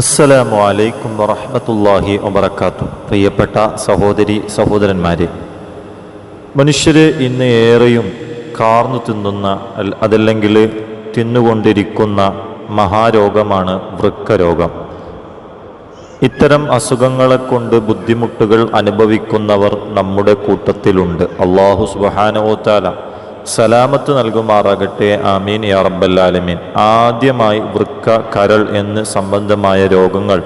അസ്സലാമു അലൈക്കും വറഹ്മത്തുള്ളാഹി വബറകാതുഹു. പ്രിയപ്പെട്ട സഹോദരി സഹോദരന്മാരെ മനുഷ്യരെ ഇന്ന് ഏറെയും കാർന്നു തിന്നുന്ന അതല്ലെങ്കിൽ തിന്നുകൊണ്ടിരിക്കുന്ന മഹാരോഗമാണ് വൃക്കരോഗം. ഇത്തരം അസുഖങ്ങളെ കൊണ്ട് ബുദ്ധിമുട്ടുകൾ അനുഭവിക്കുന്നവർ നമ്മുടെ കൂട്ടത്തിലുണ്ട്. അള്ളാഹു സുബാനോത്താല സലാമത്ത് നൽകുമാറാകട്ടെ. ആമീൻ യാ റബ്ബല്ലാലമീൻ ആദ്യമായി വൃക്ക കരൾ എന്ന് സംബന്ധമായ രോഗങ്ങൾ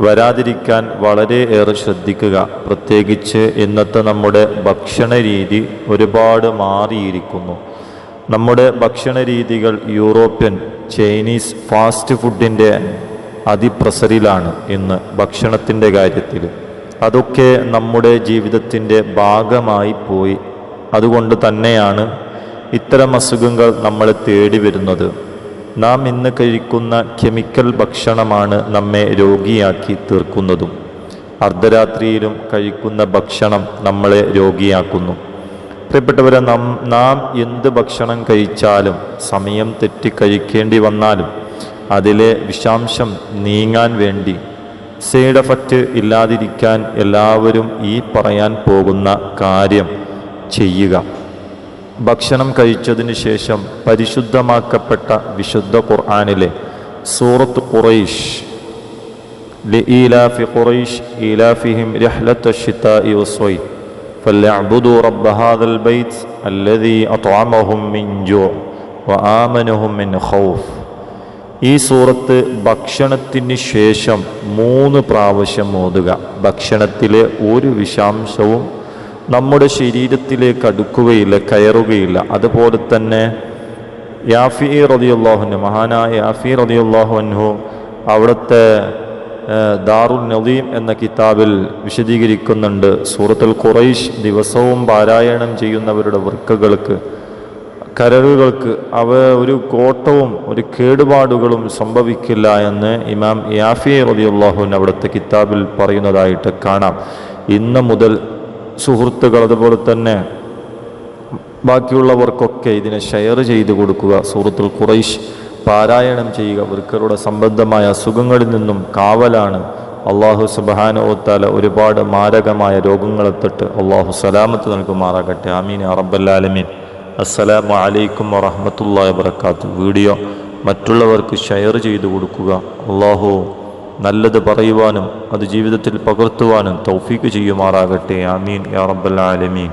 വരാതിരിക്കാൻ വളരെ ഏറെ ശ്രദ്ധിക്കുക. പ്രത്യേകിച്ച് ഇന്നത്തെ നമ്മുടെ ഭക്ഷണ രീതി ഒരുപാട് മാറിയിരിക്കുന്നു. നമ്മുടെ ഭക്ഷണ രീതികൾ യൂറോപ്യൻ ചൈനീസ് ഫാസ്റ്റ് ഫുഡിന്റെ അതിപ്രസരിലാണ് ഇന്ന് ഭക്ഷണത്തിന്റെ കാര്യത്തിൽ. അതൊക്കെ നമ്മുടെ ജീവിതത്തിന്റെ ഭാഗമായി പോയി. അതുകൊണ്ട് തന്നെയാണ് ഇത്തരം അസുഖങ്ങൾ നമ്മളെ തേടി വരുന്നത്. നാം ഇന്ന് കഴിക്കുന്ന കെമിക്കൽ ഭക്ഷണമാണ് നമ്മെ രോഗിയാക്കി തീർക്കുന്നതും. അർദ്ധരാത്രിയിലും കഴിക്കുന്ന ഭക്ഷണം നമ്മളെ രോഗിയാക്കുന്നു. പ്രിയപ്പെട്ടവരെ നാം നാം എന്ത് ഭക്ഷണം കഴിച്ചാലും സമയം തെറ്റി കഴിക്കേണ്ടി വന്നാലും അതിലെ വിഷാംശം നീങ്ങാൻ വേണ്ടി സൈഡ് എഫക്റ്റ് ഇല്ലാതിരിക്കാൻ എല്ലാവരും ഈ പറയാൻ പോകുന്ന കാര്യം ചെയ്യുക ഭക്ഷണം കഴിച്ചതിന് ശേഷം പരിശുദ്ധമാക്കപ്പെട്ട വിശുദ്ധ ഖുർആാനിലെ സൂറത്ത് ഖുറൈഷ് لإيلاف قريش إيلافهم رحلة الشتاء والصيف فليعبدوا رب هذا البيت الذي أطعمهم من جوع وآمنهم من خوف ഈ സൂറത്ത് ഭക്ഷണത്തിന് ശേഷം മൂന്ന് പ്രാവശ്യം ഓതുക ഭക്ഷണത്തിലെ ഒരു വിഷാംശവും നമ്മുടെ ശരീരത്തിലേക്ക് അടുക്കുകയില്ല കയറുകയില്ല. അതുപോലെ തന്നെ യാഫി റതിയുള്ളാഹുന് മഹാനായ യാഫി റതിയുള്ളാഹുഹു അവിടുത്തെ ദാറുൽ നദീം എന്ന കിതാബിൽ വിശദീകരിക്കുന്നുണ്ട്. സൂറത്തുൽ ഖുറൈഷ് ദിവസവും പാരായണം ചെയ്യുന്നവരുടെ വൃക്കകൾക്ക് കരളുകൾക്ക് അവ ഒരു കോട്ടവും ഒരു കേടുപാടുകളും സംഭവിക്കില്ല എന്ന് ഇമാം യാഫി റതിയുള്ളാഹുൻ അവിടുത്തെ കിതാബിൽ പറയുന്നതായിട്ട് കാണാം. ഇന്ന് മുതൽ സുഹൃത്തുക്കൾ അതുപോലെ തന്നെ ബാക്കിയുള്ളവർക്കൊക്കെ ഇതിനെ ഷെയർ ചെയ്തു കൊടുക്കുക. സുഹൃത്തുൽ ഖുറൈഷ് പാരായണം ചെയ്യുക. വൃക്കരുടെ സംബന്ധമായ അസുഖങ്ങളിൽ നിന്നും കാവലാണ്. അള്ളാഹു സുബാനോത്താല ഒരുപാട് മാരകമായ രോഗങ്ങളെ തൊട്ട് അള്ളാഹു സലാമത്ത് നൽകുമാറാകട്ടെ. ആമീൻ അറബല്ലാലമീൻ അസ്സലാമു അലൈക്കും വറഹമത്തല്ലാ വബർക്കാത്തു വീഡിയോ മറ്റുള്ളവർക്ക് ഷെയർ ചെയ്തു കൊടുക്കുക. അള്ളാഹു നല്ലത് പറയുവാനും അത് ജീവിതത്തിൽ പകർത്തുവാനും തൗഫീക്ക് ചെയ്യുമാറാകട്ടെ. ആമീൻ. യാ റബ്ബൽ ആലമീൻ.